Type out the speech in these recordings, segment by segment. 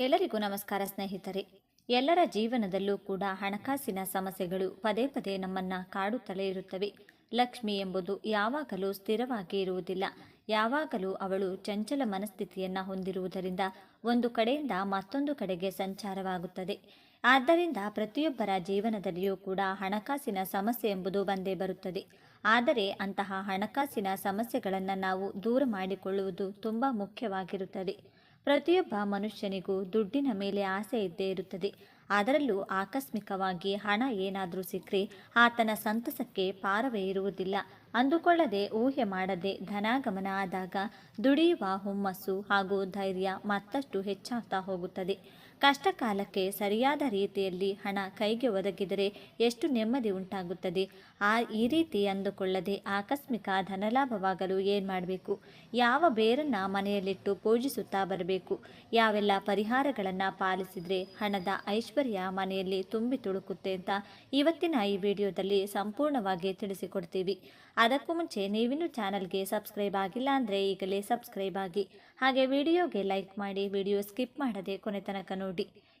ಎಲ್ಲರಿಗೂ ನಮಸ್ಕಾರ ಸ್ನೇಹಿತರೆ. ಎಲ್ಲರ ಜೀವನದಲ್ಲೂ ಕೂಡ ಹಣಕಾಸಿನ ಸಮಸ್ಯೆಗಳು ಪದೇ ಪದೇ ನಮ್ಮನ್ನು ಕಾಡುತ್ತಲೇ ಇರುತ್ತವೆ. ಲಕ್ಷ್ಮಿ ಎಂಬುದು ಯಾವಾಗಲೂ ಸ್ಥಿರವಾಗಿ ಇರುವುದಿಲ್ಲ. ಯಾವಾಗಲೂ ಅವಳು ಚಂಚಲ ಮನಸ್ಥಿತಿಯನ್ನು ಹೊಂದಿರುವುದರಿಂದ ಒಂದು ಕಡೆಯಿಂದ ಮತ್ತೊಂದು ಕಡೆಗೆ ಸಂಚಾರವಾಗುತ್ತದೆ. ಆದ್ದರಿಂದ ಪ್ರತಿಯೊಬ್ಬರ ಜೀವನದಲ್ಲಿಯೂ ಕೂಡ ಹಣಕಾಸಿನ ಸಮಸ್ಯೆ ಎಂಬುದು ಬಂದೇ ಬರುತ್ತದೆ. ಆದರೆ ಅಂತಹ ಹಣಕಾಸಿನ ಸಮಸ್ಯೆಗಳನ್ನು ನಾವು ದೂರ ಮಾಡಿಕೊಳ್ಳುವುದು ತುಂಬ ಮುಖ್ಯವಾಗಿರುತ್ತದೆ. ಪ್ರತಿಯೊಬ್ಬ ಮನುಷ್ಯನಿಗೂ ದುಡ್ಡಿನ ಮೇಲೆ ಆಸೆ ಇದ್ದೇ ಇರುತ್ತದೆ. ಅದರಲ್ಲೂ ಆಕಸ್ಮಿಕವಾಗಿ ಹಣ ಏನಾದರೂ ಸಿಕ್ಕರೆ ಆತನ ಸಂತಸಕ್ಕೆ ಪಾರವೇ ಇರುವುದಿಲ್ಲ. ಅಂದುಕೊಳ್ಳದೆ ಊಹೆ ಮಾಡದೆ ಧನಾಗಮನ ಆದಾಗ ದುಡಿಯುವ ಹುಮ್ಮಸ್ಸು ಹಾಗೂ ಧೈರ್ಯ ಮತ್ತಷ್ಟು ಹೆಚ್ಚಾಗ್ತಾ ಹೋಗುತ್ತದೆ. ಕಷ್ಟ ಕಾಲಕ್ಕೆ ಸರಿಯಾದ ರೀತಿಯಲ್ಲಿ ಹಣ ಕೈಗೆ ಒದಗಿದರೆ ಎಷ್ಟು ನೆಮ್ಮದಿ ಉಂಟಾಗುತ್ತದೆ? ಆ, ಈ ರೀತಿ ಅಂದುಕೊಳ್ಳದೆ ಆಕಸ್ಮಿಕ ಧನಲಾಭವಾಗಲು ಏನು ಮಾಡಬೇಕು? ಯಾವ ಬೇರನ್ನು ಮನೆಯಲ್ಲಿಟ್ಟು ಪೂಜಿಸುತ್ತಾ ಬರಬೇಕು? ಯಾವೆಲ್ಲ ಪರಿಹಾರಗಳನ್ನು ಪಾಲಿಸಿದರೆ ಹಣದ ಐಶ್ವರ್ಯ ಮನೆಯಲ್ಲಿ ತುಂಬಿ ತುಳುಕುತ್ತೆ ಅಂತ ಇವತ್ತಿನ ಈ ವಿಡಿಯೋದಲ್ಲಿ ಸಂಪೂರ್ಣವಾಗಿ ತಿಳಿಸಿಕೊಡ್ತೀವಿ. ಅದಕ್ಕೂ ಮುಂಚೆ ನೀವಿನ್ನೂ ಚಾನಲ್ಗೆ ಸಬ್ಸ್ಕ್ರೈಬ್ ಆಗಿಲ್ಲ ಅಂದರೆ ಈಗಲೇ ಸಬ್ಸ್ಕ್ರೈಬ್ ಆಗಿ. ಹಾಗೆ ವಿಡಿಯೋಗೆ ಲೈಕ್ ಮಾಡಿ, ವಿಡಿಯೋ ಸ್ಕಿಪ್ ಮಾಡದೆ ಕೊನೆ ತನಕ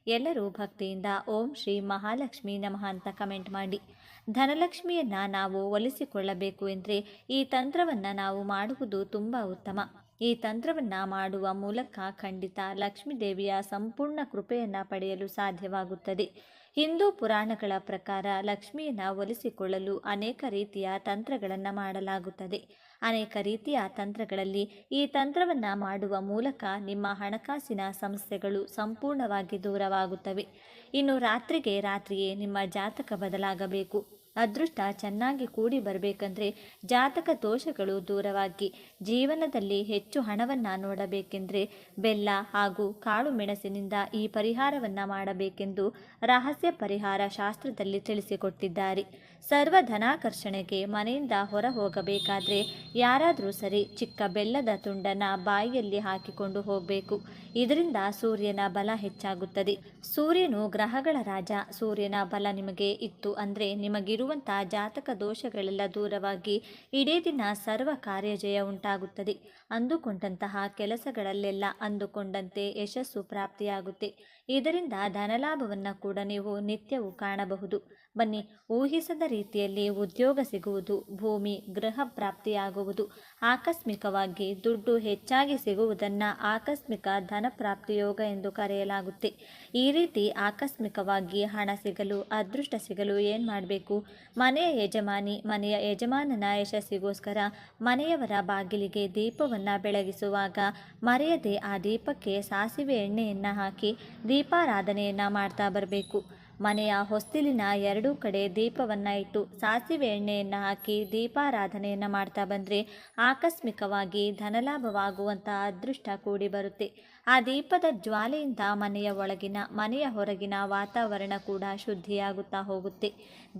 ಎಲ್ಲರೂ ಭಕ್ತಿಯಿಂದ ಓಂ ಶ್ರೀ ಮಹಾಲಕ್ಷ್ಮಿ ನಮಃ ಅಂತ ಕಮೆಂಟ್ ಮಾಡಿ. ಧನಲಕ್ಷ್ಮಿಯನ್ನು ನಾವು ಒಲಿಸಿಕೊಳ್ಳಬೇಕು ಎಂದರೆ ಈ ತಂತ್ರವನ್ನು ನಾವು ಮಾಡುವುದು ತುಂಬ ಉತ್ತಮ. ಈ ತಂತ್ರವನ್ನು ಮಾಡುವ ಮೂಲಕ ಖಂಡಿತ ಲಕ್ಷ್ಮೀ ದೇವಿಯ ಸಂಪೂರ್ಣ ಕೃಪೆಯನ್ನು ಪಡೆಯಲು ಸಾಧ್ಯವಾಗುತ್ತದೆ. ಹಿಂದೂ ಪುರಾಣಗಳ ಪ್ರಕಾರ ಲಕ್ಷ್ಮಿಯನ್ನು ಒಲಿಸಿಕೊಳ್ಳಲು ಅನೇಕ ರೀತಿಯ ತಂತ್ರಗಳನ್ನು ಮಾಡಲಾಗುತ್ತದೆ. ಅನೇಕ ರೀತಿಯ ತಂತ್ರಗಳಲ್ಲಿ ಈ ತಂತ್ರವನ್ನು ಮಾಡುವ ಮೂಲಕ ನಿಮ್ಮ ಹಣಕಾಸಿನ ಸಮಸ್ಯೆಗಳು ಸಂಪೂರ್ಣವಾಗಿ ದೂರವಾಗುತ್ತವೆ. ಇನ್ನು ರಾತ್ರಿಗೆ ರಾತ್ರಿಯೇ ನಿಮ್ಮ ಜಾತಕ ಬದಲಾಗಬೇಕು. ಅದೃಷ್ಟ ಚೆನ್ನಾಗಿ ಕೂಡಿ ಬರಬೇಕಂದ್ರೆ ಜಾತಕ ದೋಷಗಳು ದೂರವಾಗಿ ಜೀವನದಲ್ಲಿ ಹೆಚ್ಚು ಹಣವನ್ನು ನೋಡಬೇಕೆಂದರೆ ಬೆಲ್ಲ ಹಾಗೂ ಕಾಳು ಮೆಣಸಿನಿಂದ ಈ ಪರಿಹಾರವನ್ನು ಮಾಡಬೇಕೆಂದು ರಹಸ್ಯ ಪರಿಹಾರ ಶಾಸ್ತ್ರದಲ್ಲಿ ತಿಳಿಸಿಕೊಟ್ಟಿದ್ದಾರೆ. ಸರ್ವ ಧನಾಕರ್ಷಣೆಗೆ ಮನೆಯಿಂದ ಹೊರ ಹೋಗಬೇಕಾದ್ರೆ ಯಾರಾದರೂ ಸರಿ ಚಿಕ್ಕ ಬೆಲ್ಲದ ತುಂಡನ್ನು ಬಾಯಿಯಲ್ಲಿ ಹಾಕಿಕೊಂಡು ಹೋಗಬೇಕು. ಇದರಿಂದ ಸೂರ್ಯನ ಬಲ ಹೆಚ್ಚಾಗುತ್ತದೆ. ಸೂರ್ಯನು ಗ್ರಹಗಳ ರಾಜ. ಸೂರ್ಯನ ಬಲ ನಿಮಗೆ ಇತ್ತು ಅಂದರೆ ನಿಮಗಿರುವಂಥ ಜಾತಕ ದೋಷಗಳೆಲ್ಲ ದೂರವಾಗಿ ಇಡೀ ದಿನ ಸರ್ವ ಕಾರ್ಯಜಯ ಉಂಟಾಗುತ್ತದೆ. ಅಂದುಕೊಂಡಂತಹ ಕೆಲಸಗಳಲ್ಲೆಲ್ಲ ಅಂದುಕೊಂಡಂತೆ ಯಶಸ್ಸು ಪ್ರಾಪ್ತಿಯಾಗುತ್ತೆ. ಇದರಿಂದ ಧನಲಾಭವನ್ನು ಕೂಡ ನೀವು ನಿತ್ಯವೂ ಕಾಣಬಹುದು. ಬನ್ನಿ ಊಹಿಸದ ರೀತಿಯಲ್ಲಿ ಉದ್ಯೋಗ ಸಿಗುವುದು, ಭೂಮಿ ಗೃಹ ಪ್ರಾಪ್ತಿಯಾಗುವುದು, ಆಕಸ್ಮಿಕವಾಗಿ ದುಡ್ಡು ಹೆಚ್ಚಾಗಿ ಸಿಗುವುದನ್ನು ಆಕಸ್ಮಿಕ ಧನ ಪ್ರಾಪ್ತಿ ಯೋಗ ಎಂದು ಕರೆಯಲಾಗುತ್ತೆ. ಈ ರೀತಿ ಆಕಸ್ಮಿಕವಾಗಿ ಹಣ ಸಿಗಲು, ಅದೃಷ್ಟ ಸಿಗಲು ಏನು ಮಾಡಬೇಕು? ಮನೆಯ ಯಜಮಾನಿ, ಮನೆಯ ಯಜಮಾನನ ಯಶಸ್ಸಿಗೋಸ್ಕರ ಮನೆಯವರ ಬಾಗಿಲಿಗೆ ದೀಪವನ್ನು ಬೆಳಗಿಸುವಾಗ ಮರೆಯದೆ ಆ ದೀಪಕ್ಕೆ ಸಾಸಿವೆ ಎಣ್ಣೆಯನ್ನು ಹಾಕಿ ದೀಪಾರಾಧನೆಯನ್ನು ಮಾಡ್ತಾ ಬರಬೇಕು. ಮನೆಯ ಹೊಸ್ತಿಲಿನ ಎರಡೂ ಕಡೆ ದೀಪವನ್ನು ಇಟ್ಟು ಸಾಸಿವೆ ಎಣ್ಣೆಯನ್ನು ಹಾಕಿ ದೀಪಾರಾಧನೆಯನ್ನು ಮಾಡ್ತಾ ಬಂದರೆ ಆಕಸ್ಮಿಕವಾಗಿ ಧನಲಾಭವಾಗುವಂಥ ಅದೃಷ್ಟ ಕೂಡಿ ಬರುತ್ತೆ. ಆ ದೀಪದ ಜ್ವಾಲೆಯಿಂದ ಮನೆಯ ಒಳಗಿನ, ಮನೆಯ ಹೊರಗಿನ ವಾತಾವರಣ ಕೂಡ ಶುದ್ಧಿಯಾಗುತ್ತಾ ಹೋಗುತ್ತೆ.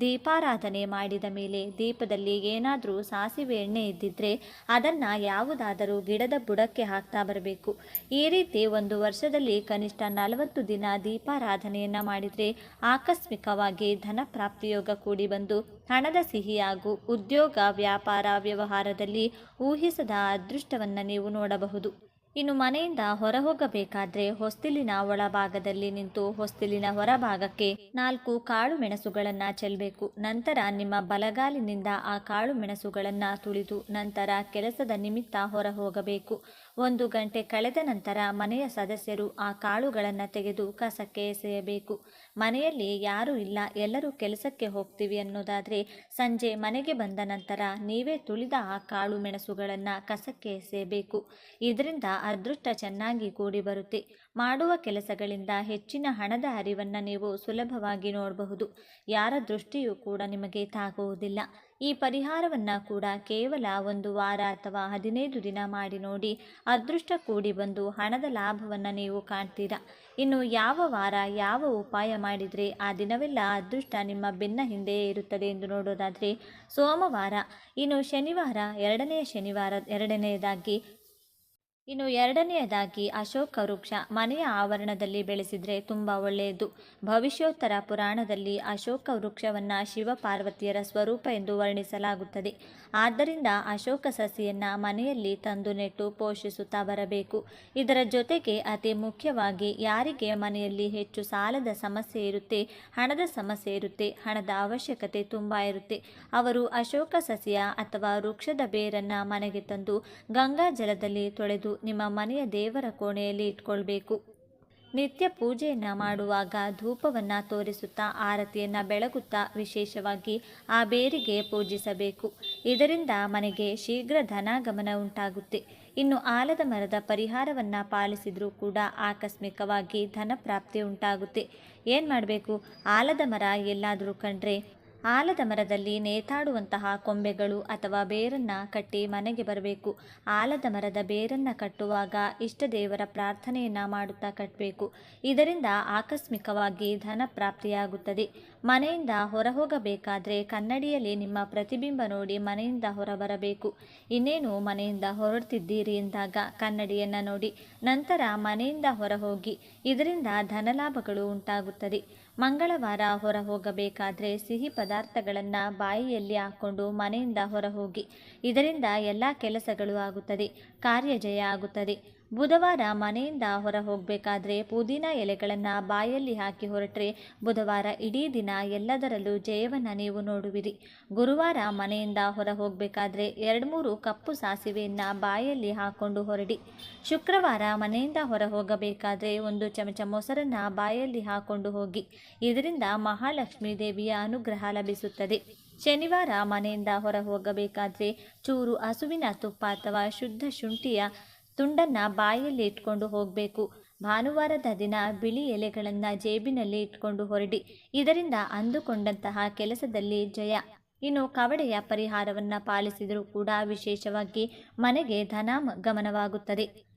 ದೀಪಾರಾಧನೆ ಮಾಡಿದ ಮೇಲೆ ದೀಪದಲ್ಲಿ ಏನಾದರೂ ಸಾಸಿವೆ ಎಣ್ಣೆ ಇದ್ದಿದ್ರೆ ಅದನ್ನು ಯಾವುದಾದರೂ ಗಿಡದ ಬುಡಕ್ಕೆ ಹಾಕ್ತಾ ಬರಬೇಕು. ಈ ರೀತಿ ಒಂದು ವರ್ಷದಲ್ಲಿ ಕನಿಷ್ಠ ನಲವತ್ತು ದಿನ ದೀಪಾರಾಧನೆಯನ್ನು ಮಾಡಿದರೆ ಆಕಸ್ಮಿಕವಾಗಿ ಧನ ಪ್ರಾಪ್ತಿಯೋಗ ಕೂಡಿ ಬಂದು ಹಣದ ಸಿಹಿ ಹಾಗೂ ಉದ್ಯೋಗ ವ್ಯಾಪಾರ ವ್ಯವಹಾರದಲ್ಲಿ ಊಹಿಸದ ಅದೃಷ್ಟವನ್ನು ನೀವು ನೋಡಬಹುದು. ಇನ್ನು ಮನೆಯಿಂದ ಹೊರ ಹೋಗಬೇಕಾದ್ರೆ ಹೊಸ್ತಿಲಿನ ಒಳಭಾಗದಲ್ಲಿ ನಿಂತು ಹೊಸ್ತಿಲಿನ ಹೊರಭಾಗಕ್ಕೆ ನಾಲ್ಕು ಕಾಳು ಮೆಣಸುಗಳನ್ನು ಚೆಲ್ಲಬೇಕು ನಂತರ ನಿಮ್ಮ ಬಲಗಾಲಿನಿಂದ ಆ ಕಾಳು ಮೆಣಸುಗಳನ್ನು ತುಳಿದು ನಂತರ ಕೆಲಸದ ನಿಮಿತ್ತ ಹೊರ ಹೋಗಬೇಕು ಒಂದು ಗಂಟೆ ಕಳೆದ ನಂತರ ಮನೆಯ ಸದಸ್ಯರು ಆ ಕಾಳುಗಳನ್ನು ತೆಗೆದು ಕಸಕ್ಕೆ ಎಸೆಯಬೇಕು. ಮನೆಯಲ್ಲಿ ಯಾರೂ ಇಲ್ಲ, ಎಲ್ಲರೂ ಕೆಲಸಕ್ಕೆ ಹೋಗ್ತೀವಿ ಅನ್ನೋದಾದರೆ ಸಂಜೆ ಮನೆಗೆ ಬಂದ ನಂತರ ನೀವೇ ತುಳಿದ ಆ ಕಾಳು ಮೆಣಸುಗಳನ್ನು ಕಸಕ್ಕೆ ಎಸೆಯಬೇಕು. ಇದರಿಂದ ಅದೃಷ್ಟ ಚೆನ್ನಾಗಿ ಕೂಡಿ ಬರುತ್ತೆ. ಮಾಡುವ ಕೆಲಸಗಳಿಂದ ಹೆಚ್ಚಿನ ಹಣದ ಹರಿವನ್ನು ನೀವು ಸುಲಭವಾಗಿ ನೋಡಬಹುದು. ಯಾರ ದೃಷ್ಟಿಯೂ ಕೂಡ ನಿಮಗೆ ತಾಗುವುದಿಲ್ಲ. ಈ ಪರಿಹಾರವನ್ನು ಕೂಡ ಕೇವಲ ಒಂದು ವಾರ ಅಥವಾ ಹದಿನೈದು ದಿನ ಮಾಡಿ ನೋಡಿ ಅದೃಷ್ಟ ಕೂಡಿ ಬಂದು ಹಣದ ಲಾಭವನ್ನು ನೀವು ಕಾಣ್ತೀರಾ? ಇನ್ನು ಯಾವ ವಾರ ಯಾವ ಉಪಾಯ ಮಾಡಿದರೆ ಆ ದಿನವೆಲ್ಲ ಅದೃಷ್ಟ ನಿಮ್ಮ ಬೆನ್ನ ಹಿಂದೆಯೇ ಇರುತ್ತದೆ ಎಂದು ನೋಡೋದಾದರೆ ಸೋಮವಾರ. ಇನ್ನು ಶನಿವಾರ ಎರಡನೆಯ ಶನಿವಾರ ಎರಡನೆಯದಾಗಿ ಇನ್ನು ಎರಡನೆಯದಾಗಿ ಅಶೋಕ ವೃಕ್ಷ ಮನೆಯ ಆವರಣದಲ್ಲಿ ಬೆಳೆಸಿದರೆ ತುಂಬ ಒಳ್ಳೆಯದು. ಭವಿಷ್ಯೋತ್ತರ ಪುರಾಣದಲ್ಲಿ ಅಶೋಕ ವೃಕ್ಷವನ್ನು ಶಿವ ಪಾರ್ವತಿಯರ ಸ್ವರೂಪ ಎಂದು ವರ್ಣಿಸಲಾಗುತ್ತದೆ. ಆದ್ದರಿಂದ ಅಶೋಕ ಸಸಿಯನ್ನು ಮನೆಯಲ್ಲಿ ತಂದು ನೆಟ್ಟು ಪೋಷಿಸುತ್ತಾ ಬರಬೇಕು. ಇದರ ಜೊತೆಗೆ ಅತಿ ಮುಖ್ಯವಾಗಿ ಯಾರಿಗೆ ಮನೆಯಲ್ಲಿ ಹೆಚ್ಚು ಸಾಲದ ಸಮಸ್ಯೆ ಇರುತ್ತೆ, ಹಣದ ಸಮಸ್ಯೆ ಇರುತ್ತೆ, ಹಣದ ಅವಶ್ಯಕತೆ ತುಂಬ ಇರುತ್ತೆ. ಅವರು ಅಶೋಕ ಸಸಿಯ ಅಥವಾ ವೃಕ್ಷದ ಬೇರನ್ನು ಮನೆಗೆ ತಂದು ಗಂಗಾ ಜಲದಲ್ಲಿ ತೊಳೆದು ನಿಮ್ಮ ಮನೆಯ ದೇವರ ಕೋಣೆಯಲ್ಲಿ ಇಟ್ಕೊಳ್ಬೇಕು. ನಿತ್ಯ ಪೂಜೆಯನ್ನು ಮಾಡುವಾಗ ಧೂಪವನ್ನು ತೋರಿಸುತ್ತಾ ಆರತಿಯನ್ನು ಬೆಳಗುತ್ತಾ ವಿಶೇಷವಾಗಿ ಆ ಬೇರಿಗೆ ಪೂಜಿಸಬೇಕು. ಇದರಿಂದ ಮನೆಗೆ ಶೀಘ್ರ ಧನಾಗಮನ ಉಂಟಾಗುತ್ತೆ. ಇನ್ನು ಆಲದ ಮರದ ಪರಿಹಾರವನ್ನು ಪಾಲಿಸಿದರೂ ಕೂಡ ಆಕಸ್ಮಿಕವಾಗಿ ಧನ ಪ್ರಾಪ್ತಿ ಉಂಟಾಗುತ್ತೆ. ಏನು ಮಾಡಬೇಕು? ಆಲದ ಮರ ಎಲ್ಲಾದರೂ ಕಂಡ್ರೆ ಆಲದ ಮರದಲ್ಲಿ ನೇತಾಡುವಂತಹ ಕೊಂಬೆಗಳು ಅಥವಾ ಬೇರನ್ನು ಕಟ್ಟಿ ಮನೆಗೆ ಬರಬೇಕು. ಆಲದ ಮರದ ಬೇರನ್ನು ಕಟ್ಟುವಾಗ ಇಷ್ಟ ದೇವರ ಪ್ರಾರ್ಥನೆಯನ್ನು ಮಾಡುತ್ತಾ ಕಟ್ಟಬೇಕು ಇದರಿಂದ ಆಕಸ್ಮಿಕವಾಗಿ ಧನ ಪ್ರಾಪ್ತಿಯಾಗುತ್ತದೆ. ಮನೆಯಿಂದ ಹೊರ ಹೋಗಬೇಕಾದ್ರೆ ಕನ್ನಡಿಯಲ್ಲಿ ನಿಮ್ಮ ಪ್ರತಿಬಿಂಬ ನೋಡಿ ಮನೆಯಿಂದ ಹೊರ ಬರಬೇಕು ಇನ್ನೇನು ಮನೆಯಿಂದ ಹೊರಡ್ತಿದ್ದೀರಿ ಎಂದಾಗ ಕನ್ನಡಿಯನ್ನು ನೋಡಿ. ನಂತರ ಮನೆಯಿಂದ ಹೊರ ಹೋಗಿ ಇದರಿಂದ ಧನಲಾಭಗಳು ಉಂಟಾಗುತ್ತದೆ. ಮಂಗಳವಾರ ಹೊರ ಹೋಗಬೇಕಾದ್ರೆ ಸಿಹಿ ಪದಾರ್ಥಗಳನ್ನು ಬಾಯಿಯಲ್ಲಿ ಹಾಕ್ಕೊಂಡು ಮನೆಯಿಂದ ಹೊರ ಹೋಗಿ ಇದರಿಂದ ಎಲ್ಲ ಕೆಲಸಗಳು ಆಗುತ್ತದೆ ಕಾರ್ಯ ಜಯ ಆಗುತ್ತದೆ. ಬುಧವಾರ ಮನೆಯಿಂದ ಹೊರ ಹೋಗಬೇಕಾದ್ರೆ ಪುದೀನ ಎಲೆಗಳನ್ನು ಬಾಯಲ್ಲಿ ಹಾಕಿ ಹೊರಟ್ರೆ ಬುಧವಾರ ಇಡೀ ದಿನ ಎಲ್ಲದರಲ್ಲೂ ಜಯವನ್ನು ನೀವು ನೋಡುವಿರಿ. ಗುರುವಾರ ಮನೆಯಿಂದ ಹೊರ ಹೋಗಬೇಕಾದ್ರೆ ಎರಡು ಮೂರು ಕಪ್ಪು ಸಾಸಿವೆಯನ್ನು ಬಾಯಲ್ಲಿ ಹಾಕೊಂಡು ಹೊರಡಿ. ಶುಕ್ರವಾರ ಮನೆಯಿಂದ ಹೊರ ಹೋಗಬೇಕಾದ್ರೆ ಒಂದು ಚಮಚ ಮೊಸರನ್ನು ಬಾಯಲ್ಲಿ ಹಾಕೊಂಡು ಹೋಗಿ. ಇದರಿಂದ ಮಹಾಲಕ್ಷ್ಮೀ ದೇವಿಯ ಅನುಗ್ರಹ ಲಭಿಸುತ್ತದೆ. ಶನಿವಾರ ಮನೆಯಿಂದ ಹೊರ ಹೋಗಬೇಕಾದ್ರೆ ಚೂರು ಹಸುವಿನ ತುಪ್ಪ ಅಥವಾ ಶುದ್ಧ ಶುಂಠಿಯ ತುಂಡನ್ನು ಬಾಯಲ್ಲಿ ಇಟ್ಕೊಂಡು ಹೋಗಬೇಕು. ಭಾನುವಾರದ ದಿನ ಬಿಳಿ ಎಲೆಗಳನ್ನು ಜೇಬಿನಲ್ಲಿ ಇಟ್ಕೊಂಡು ಹೊರಡಿ. ಇದರಿಂದ ಅಂದುಕೊಂಡಂತಹ ಕೆಲಸದಲ್ಲಿ ಜಯ. ಇನ್ನು ಕವಡೆಯ ಪರಿಹಾರವನ್ನು ಪಾಲಿಸಿದರೂ ಕೂಡ ವಿಶೇಷವಾಗಿ ಮನೆಗೆ ಧನ ಗಮನವಾಗುತ್ತದೆ.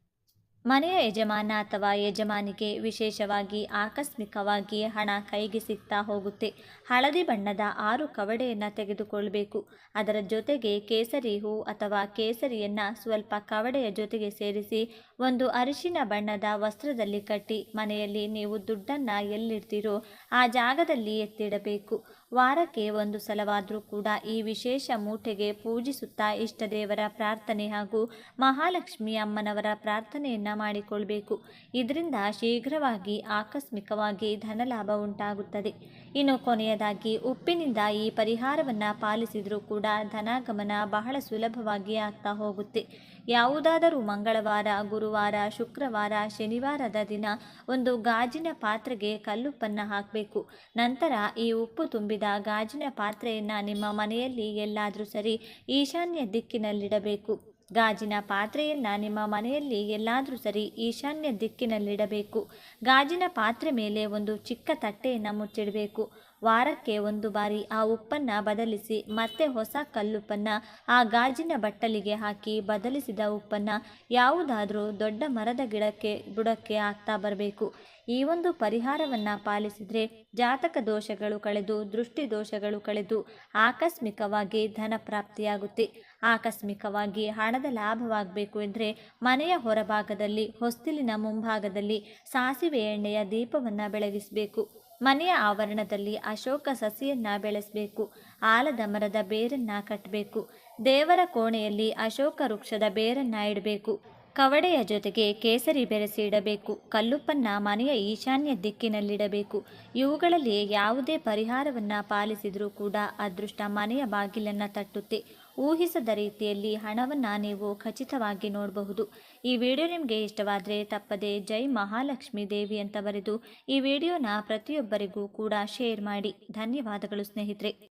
ಮನೆಯ ಯಜಮಾನ ಅಥವಾ ಯಜಮಾನಿಗೆ ವಿಶೇಷವಾಗಿ ಆಕಸ್ಮಿಕವಾಗಿ ಹಣ ಕೈಗೆ ಸಿಗ್ತಾ ಹೋಗುತ್ತೆ. ಹಳದಿ ಬಣ್ಣದ ಆರು ಕವಡೆಯನ್ನು ತೆಗೆದುಕೊಳ್ಳಬೇಕು ಅದರ ಜೊತೆಗೆ ಕೇಸರಿ ಹೂ ಅಥವಾ ಕೇಸರಿಯನ್ನು ಸ್ವಲ್ಪ ಕವಡೆಯ ಜೊತೆಗೆ ಸೇರಿಸಿ ಒಂದು ಅರಿಶಿನ ಬಣ್ಣದ ವಸ್ತ್ರದಲ್ಲಿ ಕಟ್ಟಿ ಮನೆಯಲ್ಲಿ ನೀವು ದುಡ್ಡನ್ನು ಎಲ್ಲಿರ್ತೀರೋ ಆ ಜಾಗದಲ್ಲಿ ಎತ್ತಿಡಬೇಕು. ವಾರಕ್ಕೆ ಒಂದು ಸಲವಾದರೂ ಕೂಡ ಈ ವಿಶೇಷ ಮೂಟೆಗೆ ಪೂಜಿಸುತ್ತಾ ಇಷ್ಟದೇವರ ಪ್ರಾರ್ಥನೆ ಹಾಗೂ ಮಹಾಲಕ್ಷ್ಮಿ ಅಮ್ಮನವರ ಪ್ರಾರ್ಥನೆಯನ್ನು ಮಾಡಿಕೊಳ್ಬೇಕು. ಇದರಿಂದ ಶೀಘ್ರವಾಗಿ ಆಕಸ್ಮಿಕವಾಗಿ ಧನಲಾಭ ಉಂಟಾಗುತ್ತದೆ. ಇನ್ನು ಕೊನೆಯದಾಗಿ, ಉಪ್ಪಿನಿಂದ ಈ ಪರಿಹಾರವನ್ನು ಪಾಲಿಸಿದರೂ ಕೂಡ ಧನಾಗಮನ ಬಹಳ ಸುಲಭವಾಗಿ ಆಗ್ತಾ ಹೋಗುತ್ತೆ. ಯಾವುದಾದರೂ ಮಂಗಳವಾರ, ಗುರುವಾರ, ಶುಕ್ರವಾರ, ಶನಿವಾರದ ದಿನ ಒಂದು ಗಾಜಿನ ಪಾತ್ರೆಗೆ ಕಲ್ಲುಪ್ಪನ್ನು ಹಾಕಬೇಕು. ನಂತರ ಈ ಉಪ್ಪು ತುಂಬಿದ ಗಾಜಿನ ಪಾತ್ರೆಯನ್ನು ನಿಮ್ಮ ಮನೆಯಲ್ಲಿ ಎಲ್ಲಾದರೂ ಸರಿ ಈಶಾನ್ಯ ದಿಕ್ಕಿನಲ್ಲಿಡಬೇಕು. ಗಾಜಿನ ಪಾತ್ರೆಯನ್ನು ನಿಮ್ಮ ಮನೆಯಲ್ಲಿ ಎಲ್ಲಾದರೂ ಸರಿ ಈಶಾನ್ಯ ದಿಕ್ಕಿನಲ್ಲಿಡಬೇಕು. ಗಾಜಿನ ಪಾತ್ರೆ ಮೇಲೆ ಒಂದು ಚಿಕ್ಕ ತಟ್ಟೆಯನ್ನು ಮುಚ್ಚಿಡಬೇಕು. ವಾರಕ್ಕೆ ಒಂದು ಬಾರಿ ಆ ಉಪ್ಪನ್ನು ಬದಲಿಸಿ ಮತ್ತೆ ಹೊಸ ಕಲ್ಲುಪ್ಪನ್ನು ಆ ಗಾಜಿನ ಬಟ್ಟಲಿಗೆ ಹಾಕಿ ಬದಲಿಸಿದ ಉಪ್ಪನ್ನು ಯಾವುದಾದರೂ ದೊಡ್ಡ ಮರದ ಗಿಡಕ್ಕೆ, ಬುಡಕ್ಕೆ ಹಾಕ್ತಾ ಬರಬೇಕು. ಈ ಒಂದು ಪರಿಹಾರವನ್ನು ಪಾಲಿಸಿದರೆ ಜಾತಕ ದೋಷಗಳು ಕಳೆದು, ದೃಷ್ಟಿ ದೋಷಗಳು ಕಳೆದು ಆಕಸ್ಮಿಕವಾಗಿ ಧನ ಪ್ರಾಪ್ತಿಯಾಗುತ್ತೆ. ಆಕಸ್ಮಿಕವಾಗಿ ಹಣದ ಲಾಭವಾಗಬೇಕು ಎಂದರೆ ಮನೆಯ ಹೊರಭಾಗದಲ್ಲಿ, ಹೊಸ್ತಿಲಿನ ಮುಂಭಾಗದಲ್ಲಿ ಸಾಸಿವೆ ಎಣ್ಣೆಯ ದೀಪವನ್ನು ಬೆಳಗಿಸಬೇಕು. ಮನೆಯ ಆವರಣದಲ್ಲಿ ಅಶೋಕ ಸಸಿಯನ್ನು ಬೆಳೆಸಬೇಕು. ಆಲದ ಮರದ ಬೇರನ್ನು ಕಟ್ಟಬೇಕು ದೇವರ ಕೋಣೆಯಲ್ಲಿ ಅಶೋಕ ವೃಕ್ಷದ ಬೇರನ್ನು ಇಡಬೇಕು. ಕವಡೆಯ ಜೊತೆಗೆ ಕೇಸರಿ ಬೆರೆಸಿ ಇಡಬೇಕು, ಕಲ್ಲುಪ್ಪನ್ನು ಮನೆಯ ಈಶಾನ್ಯ ದಿಕ್ಕಿನಲ್ಲಿಡಬೇಕು. ಇವುಗಳಲ್ಲಿ ಯಾವುದೇ ಪರಿಹಾರವನ್ನು ಪಾಲಿಸಿದರೂ ಕೂಡ ಅದೃಷ್ಟ ಮನೆಯ ಬಾಗಿಲನ್ನು ತಟ್ಟುತ್ತೆ. ಊಹಿಸದ ರೀತಿಯಲ್ಲಿ ಹಣವನ್ನು ನೀವು ಖಚಿತವಾಗಿ ನೋಡಬಹುದು. ಈ ವಿಡಿಯೋ ನಿಮಗೆ ಇಷ್ಟವಾದರೆ ತಪ್ಪದೆ ಜೈ ಮಹಾಲಕ್ಷ್ಮಿ ದೇವಿ ಅಂತ ಬರೆದು ಈ ವಿಡಿಯೋನ ಪ್ರತಿಯೊಬ್ಬರಿಗೂ ಕೂಡ ಶೇರ್ ಮಾಡಿ. ಧನ್ಯವಾದಗಳು ಸ್ನೇಹಿತರೆ.